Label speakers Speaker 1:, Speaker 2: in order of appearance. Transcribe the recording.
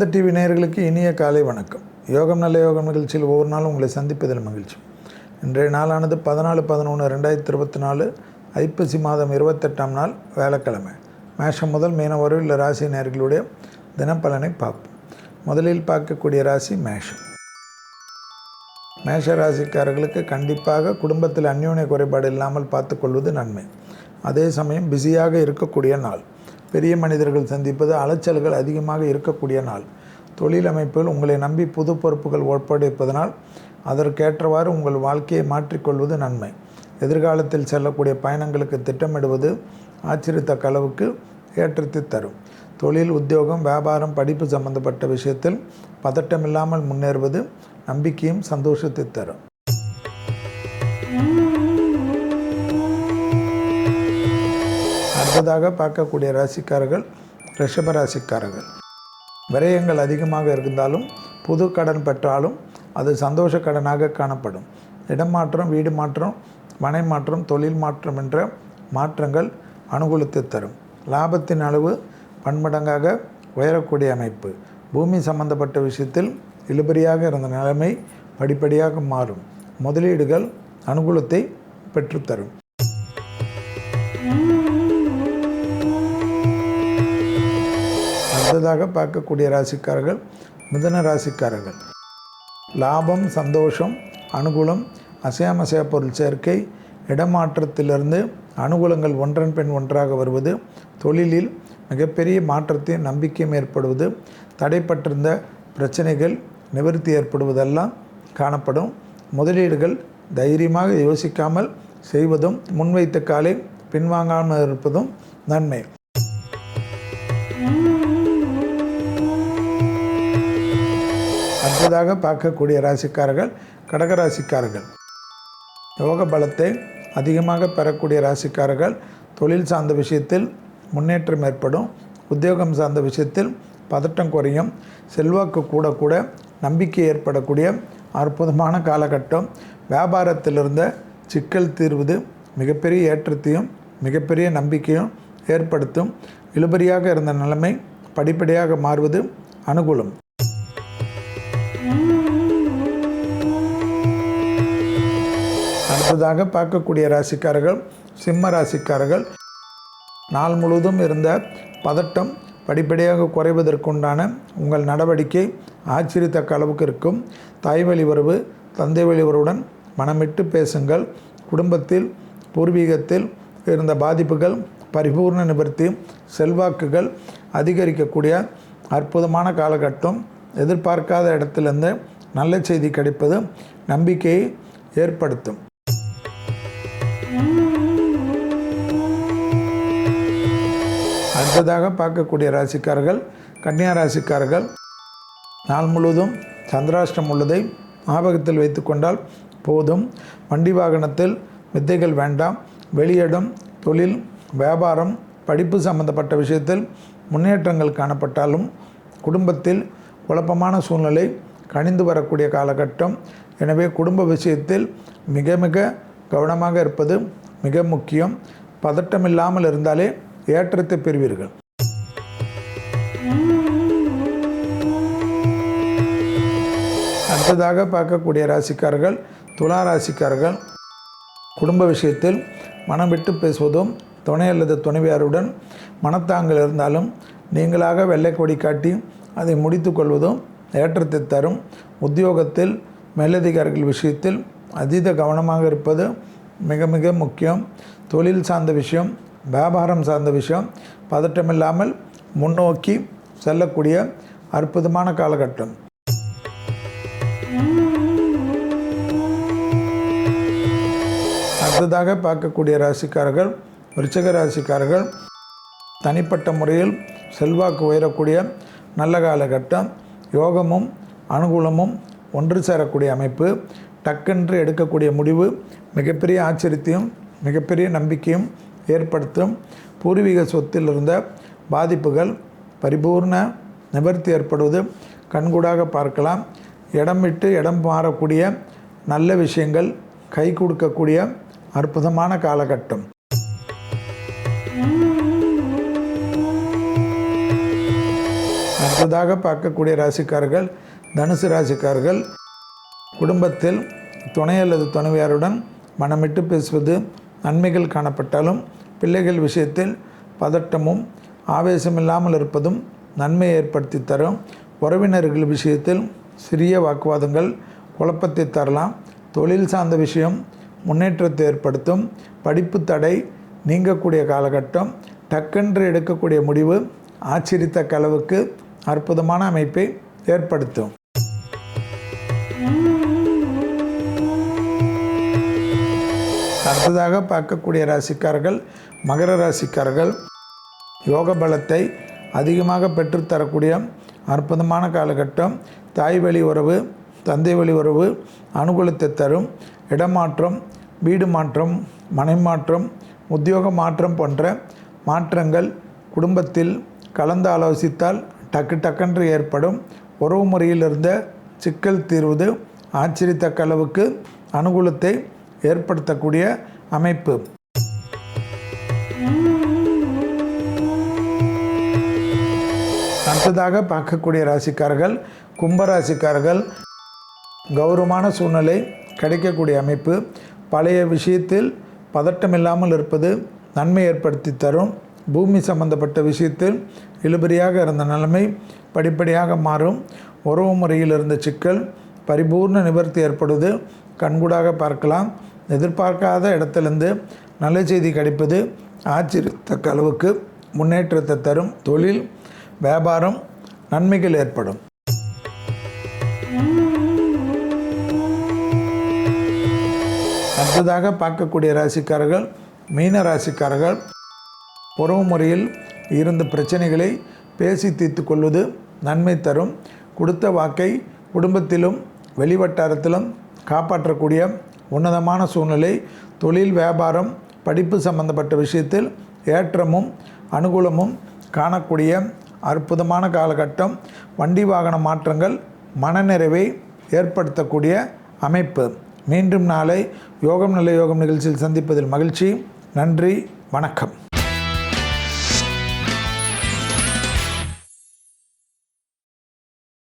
Speaker 1: மாத டிவி நேயர்களுக்கு இனிய காலை வணக்கம். யோகம் நல்ல யோகம் நிகழ்ச்சியில் ஒவ்வொரு நாளும் உங்களை சந்திப்பதில் மகிழ்ச்சி. இன்றைய நாளானது பதினாலு பதினொன்று ரெண்டாயிரத்தி இருபத்தி நாலு ஐப்பசி மாதம் இருபத்தெட்டாம் நாள் வேலைக்கிழமை மேஷம் முதல் மீனம் வரையில் ராசி நேர்களுடைய தினப்பலனை பார்ப்போம். முதலில் பார்க்கக்கூடிய ராசி மேஷம். மேஷ ராசிக்காரர்களுக்கு கண்டிப்பாக குடும்பத்தில் அந்யோன்ய குறைபாடு இல்லாமல் பார்த்துக்கொள்வது நன்மை. அதே சமயம் பிஸியாக இருக்கக்கூடிய நாள். பெரிய மனிதர்கள் சந்திப்பது அலைச்சல்கள் அதிகமாக இருக்கக்கூடிய நாள். தொழிலமைப்பில் உங்களை நம்பி புது பொறுப்புகள் ஒப்படைப்பதனால் அதற்கேற்றவாறு உங்கள் வாழ்க்கையை மாற்றிக்கொள்வது நன்மை. எதிர்காலத்தில் செல்லக்கூடிய பயணங்களுக்கு திட்டமிடுவது ஆச்சரியத்தக்க அளவுக்கு ஏற்றத்தை தரும். தொழில் உத்தியோகம் வியாபாரம் படிப்பு சம்பந்தப்பட்ட விஷயத்தில் பதட்டமில்லாமல் முன்னேறுவது நம்பிக்கையும் சந்தோஷத்தை தரும். அடுத்ததாக பார்க்கக்கூடிய ராசிக்காரர்கள் ரிஷப ராசிக்காரர்கள். விரயங்கள் அதிகமாக இருந்தாலும் புது கடன் பெற்றாலும் அது சந்தோஷ கடனாக காணப்படும். இடம் மாற்றம் வீடு மாற்றம் மனை மாற்றம் தொழில் மாற்றம் என்ற மாற்றங்கள் அனுகூலத்தை தரும். லாபத்தின் அளவு பன்மடங்காக உயரக்கூடிய அமைப்பு. பூமி சம்பந்தப்பட்ட விஷயத்தில் இழுபறியாக இருந்த நிலைமை படிப்படியாக மாறும். முதலீடுகள் அனுகூலத்தை பெற்றுத்தரும். அடுத்ததாக பார்க்கக்கூடிய ராசிக்காரர்கள் மிதன ராசிக்காரர்கள். லாபம் சந்தோஷம் அனுகூலம் அசையாமசையா பொருள் சேர்க்கை இடமாற்றத்திலிருந்து அனுகூலங்கள் ஒன்றன் பெண் ஒன்றாக வருவது தொழிலில் மிகப்பெரிய மாற்றத்தையும் நம்பிக்கையும் ஏற்படுவது தடைப்பட்டிருந்த பிரச்சனைகள் நிவர்த்தி ஏற்படுவதெல்லாம் காணப்படும். முதலீடுகள் தைரியமாக யோசிக்காமல் செய்வதும் முன்வைத்த காலை பின்வாங்காமல் இருப்பதும் நன்மை. அடுத்ததாக பார்க்கக்கூடிய ராசிக்காரர்கள் கடகராசிக்காரர்கள் யோக பலத்தை அதிகமாக பெறக்கூடிய ராசிக்காரர்கள் தொழில் சார்ந்த விஷயத்தில் முன்னேற்றம் ஏற்படும் உத்தியோகம் சார்ந்த விஷயத்தில் பதட்டம் குறையும் செல்வாக்கு கூட கூட நம்பிக்கை ஏற்படக்கூடிய அற்புதமான காலகட்டம். வியாபாரத்திலிருந்த சிக்கல் தீர்வது மிகப்பெரிய ஏற்றத்தையும் மிகப்பெரிய நம்பிக்கையும் ஏற்படுத்தும். இழுபறியாக இருந்த நிலைமை படிப்படியாக மாறுவது அனுகூலம். அடுத்ததாக பார்க்கக்கூடிய ராசிக்காரர்கள் சிம்ம ராசிக்காரர்கள். நாள் முழுவதும் இருந்த பதட்டம் படிப்படியாக குறைவதற்குண்டான உங்கள் நடவடிக்கை ஆச்சரியத்தக்க அளவுக்கு இருக்கும். தாய்வழி உறவு தந்தை வழி உறவுடன் மனமிட்டு பேசுங்கள். குடும்பத்தில் பூர்வீகத்தில் இருந்த பாதிப்புகள் பரிபூர்ண நிவர்த்தி செல்வாக்குகள் அதிகரிக்கக்கூடிய அற்புதமான காலகட்டம். எதிர்பார்க்காத இடத்திலிருந்து நல்ல செய்தி கிடைப்பது நம்பிக்கையை ஏற்படுத்தும். அடுத்ததாக பார்க்கக்கூடிய ராசிக்காரர்கள் கன்னியா ராசிக்காரர்கள் நாள் முழுவதும் சந்திராஷ்டம் உள்ளதை ஞாபகத்தில் வைத்துக்கொண்டால் போதும். வண்டி வாகனத்தில் வித்தைகள் வேண்டாம். வெளியிடம் தொழில் வியாபாரம் படிப்பு சம்பந்தப்பட்ட விஷயத்தில் முன்னேற்றங்கள் காணப்பட்டாலும் குடும்பத்தில் குழப்பமான சூழ்நிலை கணிந்து வரக்கூடிய காலகட்டம். எனவே குடும்ப விஷயத்தில் மிக மிக கவனமாக இருப்பது மிக முக்கியம். பதட்டமில்லாமல் இருந்தாலே ஏற்றத்தை பெறுவீர்கள். அடுத்ததாக பார்க்கக்கூடிய ராசிக்காரர்கள் துலா ராசிக்காரர்கள். குடும்ப விஷயத்தில் மனம் விட்டு பேசுவதும் துணை அல்லது துணைவியாருடன் மனத்தாங்கள் இருந்தாலும் நீங்களாக வெள்ளை கொடி காட்டி அதை முடித்து கொள்வதும் ஏற்றத்தை தரும். உத்தியோகத்தில் மேலதிகாரிகள் விஷயத்தில் அதீத கவனமாக இருப்பது மிக மிக முக்கியம். தொழில் சார்ந்த விஷயம் வியாபாரம் சார்ந்த விஷயம் பதட்டமில்லாமல் முன்னோக்கி செல்லக்கூடிய அற்புதமான காலகட்டம். அடுத்ததாக பார்க்கக்கூடிய ராசிக்காரர்கள் விருச்சக ராசிக்காரர்கள் தனிப்பட்ட முறையில் செல்வாக்கு உயரக்கூடிய நல்ல காலகட்டம் யோகமும் அனுகூலமும் ஒன்று சேரக்கூடிய அமைப்பு டக்கென்று எடுக்கக்கூடிய முடிவு மிகப்பெரிய ஆச்சரியத்தையும் மிகப்பெரிய நம்பிக்கையும் ஏற்படுத்தும். பூர்வீக சொத்தில் இருந்த பாதிப்புகள் பரிபூர்ண நிவர்த்தி ஏற்படுவது கண்கூடாக பார்க்கலாம். இடம் விட்டு இடம் மாறக்கூடிய நல்ல விஷயங்கள் கை கொடுக்கக்கூடிய அற்புதமான காலகட்டம். அடுத்ததாக பார்க்கக்கூடிய ராசிக்காரர்கள் தனுசு ராசிக்காரர்கள் குடும்பத்தில் துணை அல்லது துணைவியாருடன் மனமிட்டு பேசுவது நன்மைகள் காணப்பட்டாலும் பிள்ளைகள் விஷயத்தில் பதட்டமும் ஆவேசமில்லாமல் இருப்பதும் நன்மையை ஏற்படுத்தி தரும். உறவினர்கள் விஷயத்தில் சிறிய வாக்குவாதங்கள் குழப்பத்தை தரலாம். தொழில் சார்ந்த விஷயம் முன்னேற்றத்தை ஏற்படுத்தும். படிப்பு தடை நீங்கக்கூடிய காலகட்டம் டக்கென்று எடுக்கக்கூடிய முடிவு ஆச்சரித்த கலவுக்கு அற்புதமான அமைப்பை ஏற்படுத்தும். அடுத்ததாக பார்க்கக்கூடிய ராசிக்காரர்கள் மகர ராசிக்காரர்கள் யோக பலத்தை அதிகமாக பெற்றுத்தரக்கூடிய அற்புதமான காலகட்டம் தாய் வழி உறவு தந்தை வழி உறவு அனுகூலத்தை தரும் இடமாற்றம் வீடு மாற்றம் மனை மாற்றம் உத்தியோக மாற்றம் போன்ற மாற்றங்கள் குடும்பத்தில் கலந்து ஆலோசித்தால் டக்கு டக்கென்று ஏற்படும். உறவு முறையில் இருந்த சிக்கல் தீர்வது ஆச்சரியத்தக்க அளவுக்கு அனுகூலத்தை ஏற்படுத்தக்கூடிய அமைப்பு. அடுத்ததாக பார்க்கக்கூடிய ராசிக்காரர்கள் கும்பராசிக்காரர்கள் கௌரவமான சூழ்நிலை கிடைக்கக்கூடிய அமைப்பு. பழைய விஷயத்தில் பதட்டமில்லாமல் இருப்பது நன்மை ஏற்படுத்தி தரும். பூமி சம்பந்தப்பட்ட விஷயத்தில் இழுபறியாக இருந்த நிலைமை படிப்படியாக மாறும். உறவு முறையில் இருந்த சிக்கல் பரிபூர்ண நிவர்த்தி ஏற்படுவது கண்கூடாக பார்க்கலாம். எதிர்பார்க்காத இடத்திலிருந்து நல்ல செய்தி கிடைப்பது ஆச்சரியத்தக்க அளவுக்கு முன்னேற்றத்தை தரும். தொழில் வியாபாரம் நன்மைகள் ஏற்படும். அடுத்ததாக பார்க்கக்கூடிய ராசிக்காரர்கள் மீன ராசிக்காரர்கள். உறவு முறையில் இருந்த பிரச்சனைகளை பேசி தீர்த்து கொள்வது நன்மை தரும். கொடுத்த வாக்கை குடும்பத்திலும் வெளிவட்டாரத்திலும் காப்பாற்றக்கூடிய உன்னதமான சூழ்நிலை தொழில் வியாபாரம் படிப்பு சம்பந்தப்பட்ட விஷயத்தில் ஏற்றமும் அனுகூலமும் காணக்கூடிய அற்புதமான காலகட்டம். வண்டி வாகன மாற்றங்கள் மனநிறைவை ஏற்படுத்தக்கூடிய அமைப்பு. மீண்டும் நாளை யோகம் நல்ல யோகம் நிகழ்ச்சியில் சந்திப்பதில் மகிழ்ச்சி. நன்றி வணக்கம்.